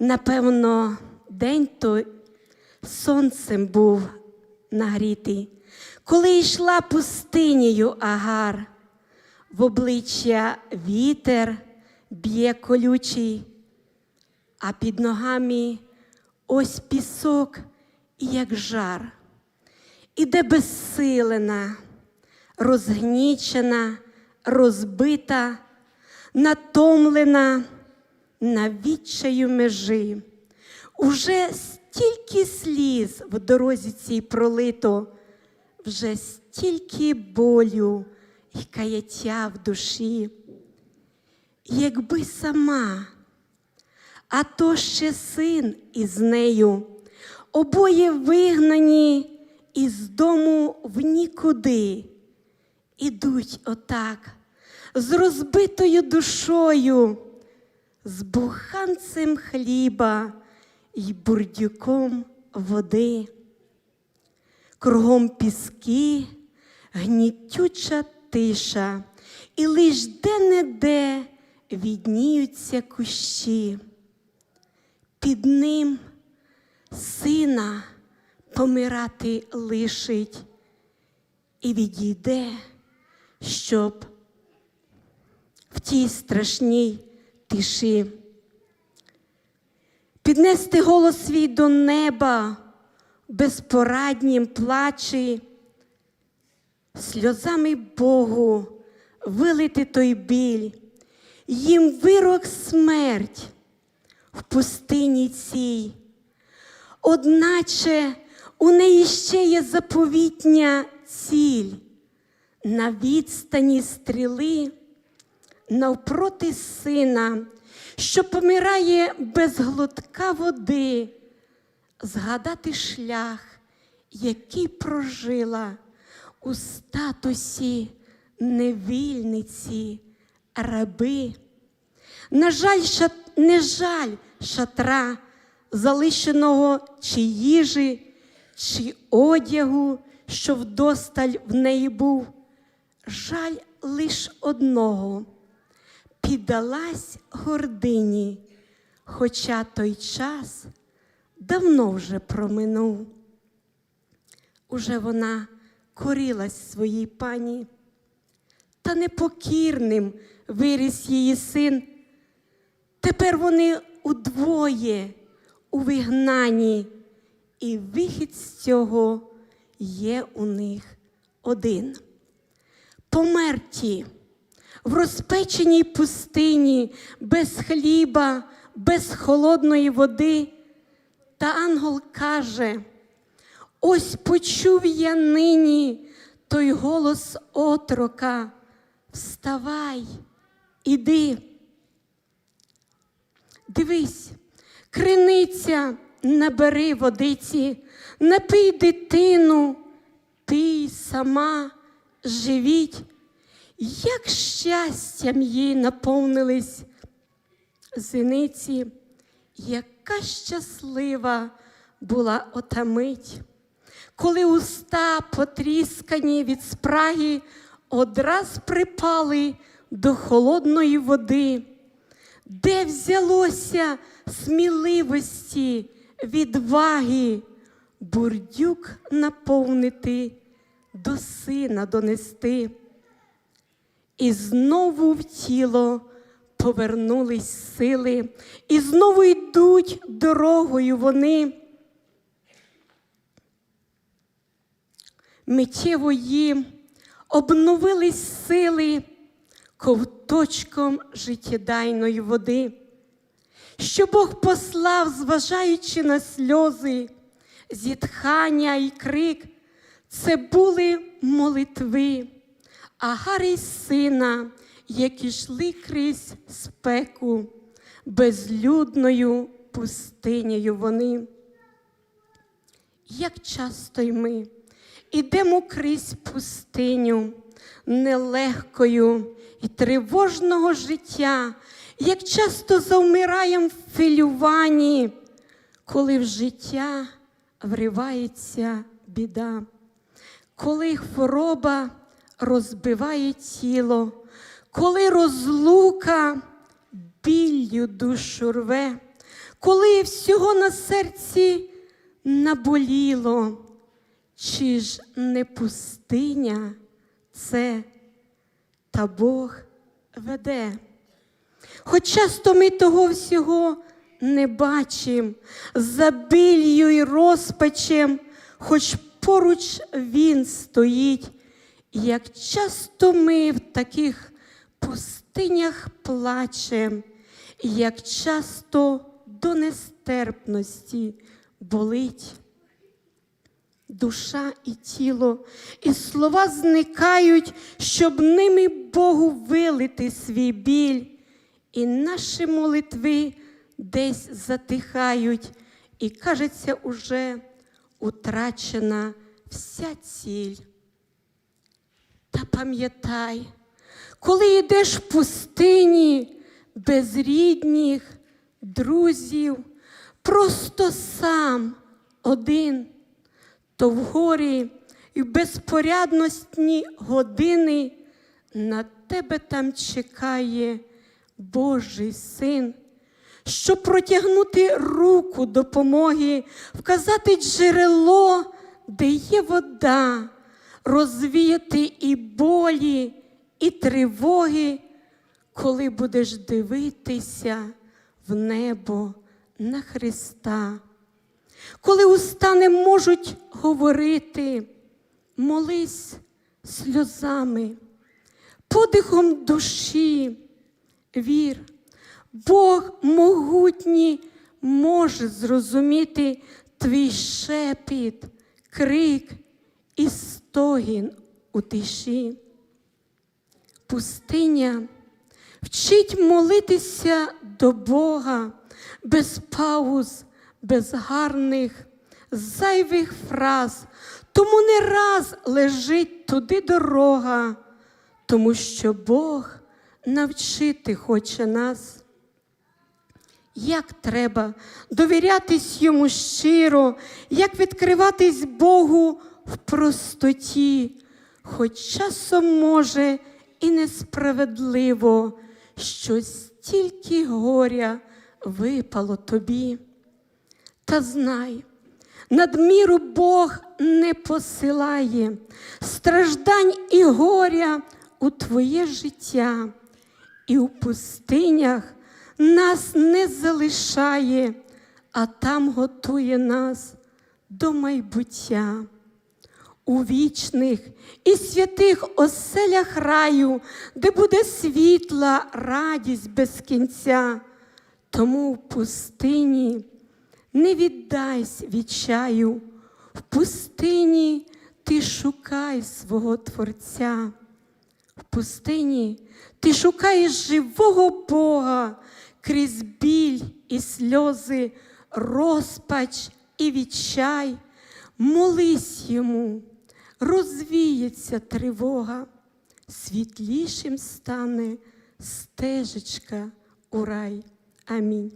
Напевно, день той сонцем був нагрітий, коли йшла пустинею агар, в обличчя вітер б'є колючий, а під ногами ось пісок, як жар. Іде безсилена, розгнічена, розбита, натомлена на відчаю межі. Уже стільки сліз в дорозі цій пролито, вже стільки болю і каяття в душі. Якби сама, а то ще син із нею, обоє вигнані із дому в нікуди, ідуть отак, з розбитою душою, з буханцем хліба й бурдюком води. Кругом піски, гнітюча тиша, і лиш де-не-де відніються кущі. Під ним сина помирати лишить і відійде, щоб в тій страшній тиші. Піднести голос свій до неба безпораднім плачі, сльозами Богу вилити той біль, їм вирок смерть в пустині цій. Одначе у неї ще є заповітня ціль. На відстані стріли навпроти сина, що помирає без глотка води, згадати шлях, який прожила у статусі невільниці, раби. На жаль, шат... не жаль шатра, залишеного чи їжі, чи одягу, що вдосталь в неї був. Жаль лиш одного піддалась гордині, хоча той час давно вже проминув. Уже вона корилась своїй пані, та непокірним виріс її син. Тепер вони удвоє у вигнанні, і вихід з цього є у них один. Померті в розпеченій пустині, без хліба, без холодної води. Та ангел каже: ось почув я нині той голос отрока. Вставай, іди. Дивись, криниця, набери водиці, напий дитину, пий сама, живіть. Як щастям їй наповнились зениці, яка щаслива була ота мить, коли уста, потріскані від спраги, одраз припали до холодної води, де взялося сміливості, відваги, бурдюк наповнити, до сина донести. І знову в тіло повернулись сили, і знову йдуть дорогою вони. Миттєво їм обновились сили ковточком життєдайної води, що Бог послав, зважаючи на сльози, зітхання і крик, це були молитви. Агари й сина, які йшли крізь спеку, безлюдною пустинею вони. Як часто й ми ідемо крізь пустиню нелегкою і тривожного життя, як часто завмираємо в філюванні, коли в життя вривається біда, коли хвороба розбиває тіло, коли розлука біллю душу рве, коли всього на серці наболіло, чи ж не пустиня це та Бог веде. Хоч часто ми того всього не бачим, за білью й розпачем, хоч поруч він стоїть, як часто ми в таких пустинях плачем, як часто до нестерпності болить душа і тіло, і слова зникають, щоб ними Богу вилити свій біль, і наші молитви десь затихають, і кажеться, уже утрачена вся ціль. Та пам'ятай, коли йдеш в пустині без рідних, друзів, просто сам один, то в горі і в безпорядності години на тебе там чекає Божий син, щоб протягнути руку допомоги, вказати джерело, де є вода, розвіяти і болі, і тривоги, коли будеш дивитися в небо на Христа. Коли уста не можуть говорити, молись сльозами, подихом душі, вір, Бог могутній може зрозуміти твій шепіт, крик і стогін у тиші. Пустиня вчить молитися до Бога без пауз, без гарних, зайвих фраз, тому не раз лежить туди дорога, тому що Бог навчити хоче нас. Як треба довірятись йому щиро, як відкриватись Богу в простоті, хоч часом може і несправедливо, що стільки горя випало тобі. Та знай, надміру Бог не посилає страждань і горя у твоє життя, і у пустинях нас не залишає, а там готує нас до майбуття. У вічних і святих оселях раю, де буде світла радість без кінця. Тому в пустині не віддайся відчаю, в пустині ти шукай свого Творця. В пустині ти шукаєш живого Бога крізь біль і сльози, розпач і відчай. Молись йому, розвіється тривога, світлішим стане стежечка у рай. Амінь.